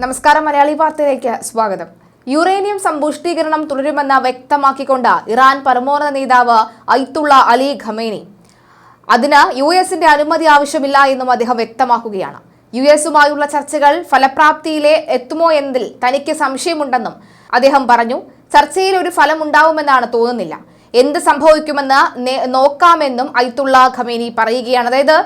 നമസ്കാരം മലയാളി വാർത്തയിലേക്ക് സ്വാഗതം. യുറേനിയം സമ്പുഷ്ടീകരണം തുടരുമെന്ന് വ്യക്തമാക്കിക്കൊണ്ട് ഇറാൻ പരമോന്നത നേതാവ് ഐത്തുള്ള അലി ഖമേനി. അതിന് യു എസിന്റെ അനുമതി ആവശ്യമില്ല എന്നും അദ്ദേഹം വ്യക്തമാക്കുകയാണ്. യു എസുമായുള്ള ചർച്ചകൾ ഫലപ്രാപ്തിയിലെ എത്തുമോ എന്നതിൽ തനിക്ക് സംശയമുണ്ടെന്നും അദ്ദേഹം പറഞ്ഞു. ചർച്ചയിൽ ഒരു ഫലമുണ്ടാവുമെന്നാണ് തോന്നുന്നില്ല. എന്ത് സംഭവിക്കുമെന്ന് നോക്കാമെന്നും ഐത്തുള്ള ഖമേനി പറയുകയാണ്. അതായത്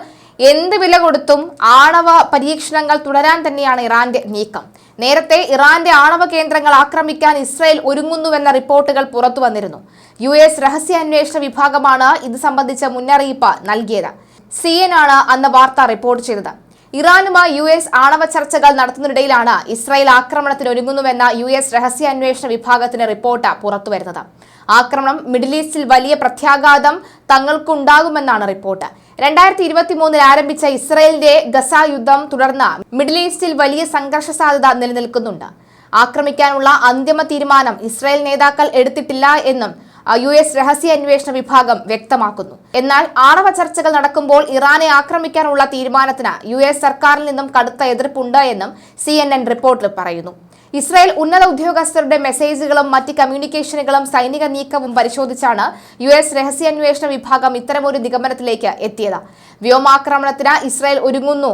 എന്ത് വില കൊടുത്തും ആണവ പരീക്ഷണങ്ങൾ തുടരാൻ തന്നെയാണ് ഇറാന്റെ നീക്കം. നേരത്തെ ഇറാന്റെ ആണവ കേന്ദ്രങ്ങൾ ആക്രമിക്കാൻ ഇസ്രായേൽ ഒരുങ്ങുന്നുവെന്ന റിപ്പോർട്ടുകൾ പുറത്തു വന്നിരുന്നു. യു എസ് രഹസ്യാന്വേഷണ വിഭാഗമാണ് ഇത് സംബന്ധിച്ച മുന്നറിയിപ്പ് നൽകിയത്. സി എൻ ആണ് അന്ന് വാർത്ത റിപ്പോർട്ട് ചെയ്തത്. ഇറാനുമായി യു എസ് ആണവ ചർച്ചകൾ നടത്തുന്നതിനിടയിലാണ് ഇസ്രായേൽ ആക്രമണത്തിന് ഒരുങ്ങുന്നുവെന്ന യു എസ് രഹസ്യാന്വേഷണ വിഭാഗത്തിന്റെ റിപ്പോർട്ട് പുറത്തുവരുന്നത് ആക്രമണം മിഡിൽ ഈസ്റ്റിൽ വലിയ പ്രത്യാഘാതം തങ്ങൾക്കുണ്ടാകുമെന്നാണ് റിപ്പോർട്ട്. രണ്ടായിരത്തി ഇരുപത്തി മൂന്നിൽ ആരംഭിച്ച ഇസ്രയേലിന്റെ ഗസ യുദ്ധം തുടർന്ന് മിഡിൽ ഈസ്റ്റിൽ വലിയ സംഘർഷ സാധ്യത നിലനിൽക്കുന്നുണ്ട്. ആക്രമിക്കാനുള്ള അന്തിമ തീരുമാനം ഇസ്രായേൽ നേതാക്കൾ എടുത്തിട്ടില്ല എന്നും യു എസ് രഹസ്യാന്വേഷണ വിഭാഗം വ്യക്തമാക്കുന്നു. എന്നാൽ ആണവ ചർച്ചകൾ നടക്കുമ്പോൾ ഇറാനെ ആക്രമിക്കാനുള്ള തീരുമാനത്തിന് യു എസ് സർക്കാരിൽ നിന്നും കടുത്ത എതിർപ്പുണ്ട് എന്നും സി റിപ്പോർട്ടിൽ പറയുന്നു. ഇസ്രായേൽ ഉന്നത ഉദ്യോഗസ്ഥരുടെ മെസ്സേജുകളും മറ്റ് കമ്മ്യൂണിക്കേഷനുകളും സൈനിക നീക്കവും പരിശോധിച്ചാണ് യു എസ് രഹസ്യാന്വേഷണ വിഭാഗം ഇത്തരമൊരു നിഗമനത്തിലേക്ക് എത്തിയത്. വ്യോമാക്രമണത്തിന് ഇസ്രായേൽ ഒരുങ്ങുന്നു.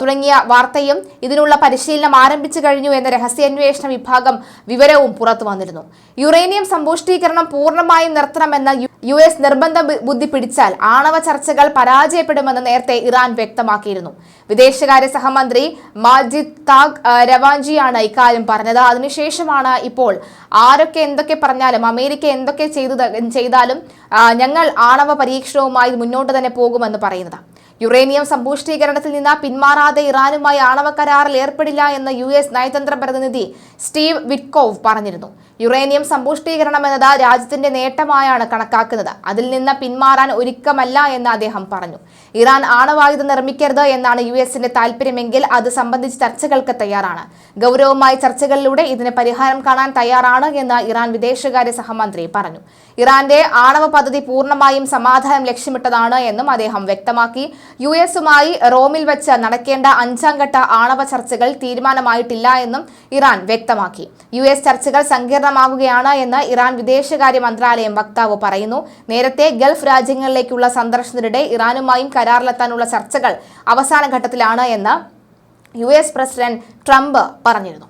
തുടങ്ങിയ വാർത്തയും ഇതിനുള്ള പരിശീലനം ആരംഭിച്ചു കഴിഞ്ഞു എന്ന രഹസ്യാന്വേഷണ വിഭാഗം വിവരവും പുറത്തു വന്നിരുന്നു. യുറേനിയം സമ്പുഷ്ടീകരണം പൂർണമായും നിർത്തണമെന്ന യു- എസ് നിർബന്ധ ബുദ്ധി പിടിച്ചാൽ ആണവ ചർച്ചകൾ പരാജയപ്പെടുമെന്ന് നേരത്തെ ഇറാൻ വ്യക്തമാക്കിയിരുന്നു. വിദേശകാര്യ സഹമന്ത്രി മാജിദ് താഗ് രവാഞ്ചിയാണ് ഇക്കാര്യം പറഞ്ഞത്. അതിനുശേഷമാണ് ഇപ്പോൾ ആരൊക്കെ എന്തൊക്കെ പറഞ്ഞാലും അമേരിക്ക എന്തൊക്കെ ചെയ്തു ചെയ്താലും ഞങ്ങൾ ആണവ പരീക്ഷണവുമായി മുന്നോട്ട് തന്നെ പോകുമെന്ന് പറയുന്നത്. യുറേനിയം സമ്പുഷ്ടീകരണത്തിൽ നിന്ന് പിന്മാറാതെ ഇറാനുമായി ആണവ കരാറിൽ ഏർപ്പെടില്ല എന്ന് യു എസ് നയതന്ത്ര പ്രതിനിധി സ്റ്റീവ് വിറ്റ്കോവ് പറഞ്ഞിരുന്നു. യുറേനിയം സമ്പുഷ്ടീകരണം എന്നത് രാജ്യത്തിന്റെ നേട്ടമായാണ് കണക്കാക്കുന്നത്. അതിൽ നിന്ന് പിന്മാറാൻ ഒരുക്കമല്ല എന്ന് അദ്ദേഹം പറഞ്ഞു. ഇറാൻ ആണവായുധം നിർമ്മിക്കരുത് എന്നാണ് യു എസിന്റെ താല്പര്യമെങ്കിൽ അത് സംബന്ധിച്ച് ചർച്ചകൾക്ക് തയ്യാറാണ്. ഗൗരവമായ ചർച്ചകളിലൂടെ ഇതിന് പരിഹാരം കാണാൻ തയ്യാറാണ് എന്ന് ഇറാൻ വിദേശകാര്യ സഹമന്ത്രി പറഞ്ഞു. ഇറാന്റെ ആണവ പദ്ധതി പൂർണമായും സമാധാനം ലക്ഷ്യമിട്ടതാണ് എന്നും അദ്ദേഹം വ്യക്തമാക്കി. യു എസുമായി റോമിൽ വെച്ച് നടക്കേണ്ട അഞ്ചാം ഘട്ട ആണവ ചർച്ചകൾ തീരുമാനമായിട്ടില്ല എന്നും ഇറാൻ വ്യക്തമാക്കി. യു എസ് ചർച്ചകൾ സങ്കീർണമാകുകയാണ് എന്ന് ഇറാൻ വിദേശകാര്യ മന്ത്രാലയം വക്താവ് പറയുന്നു. നേരത്തെ ഗൾഫ് രാജ്യങ്ങളിലേക്കുള്ള സന്ദർശനത്തിനിടെ ഇറാനുമായും കരാറിലെത്താനുള്ള ചർച്ചകൾ അവസാന ഘട്ടത്തിലാണ് എന്ന് യു എസ് പ്രസിഡന്റ് ട്രംപ് പറഞ്ഞിരുന്നു.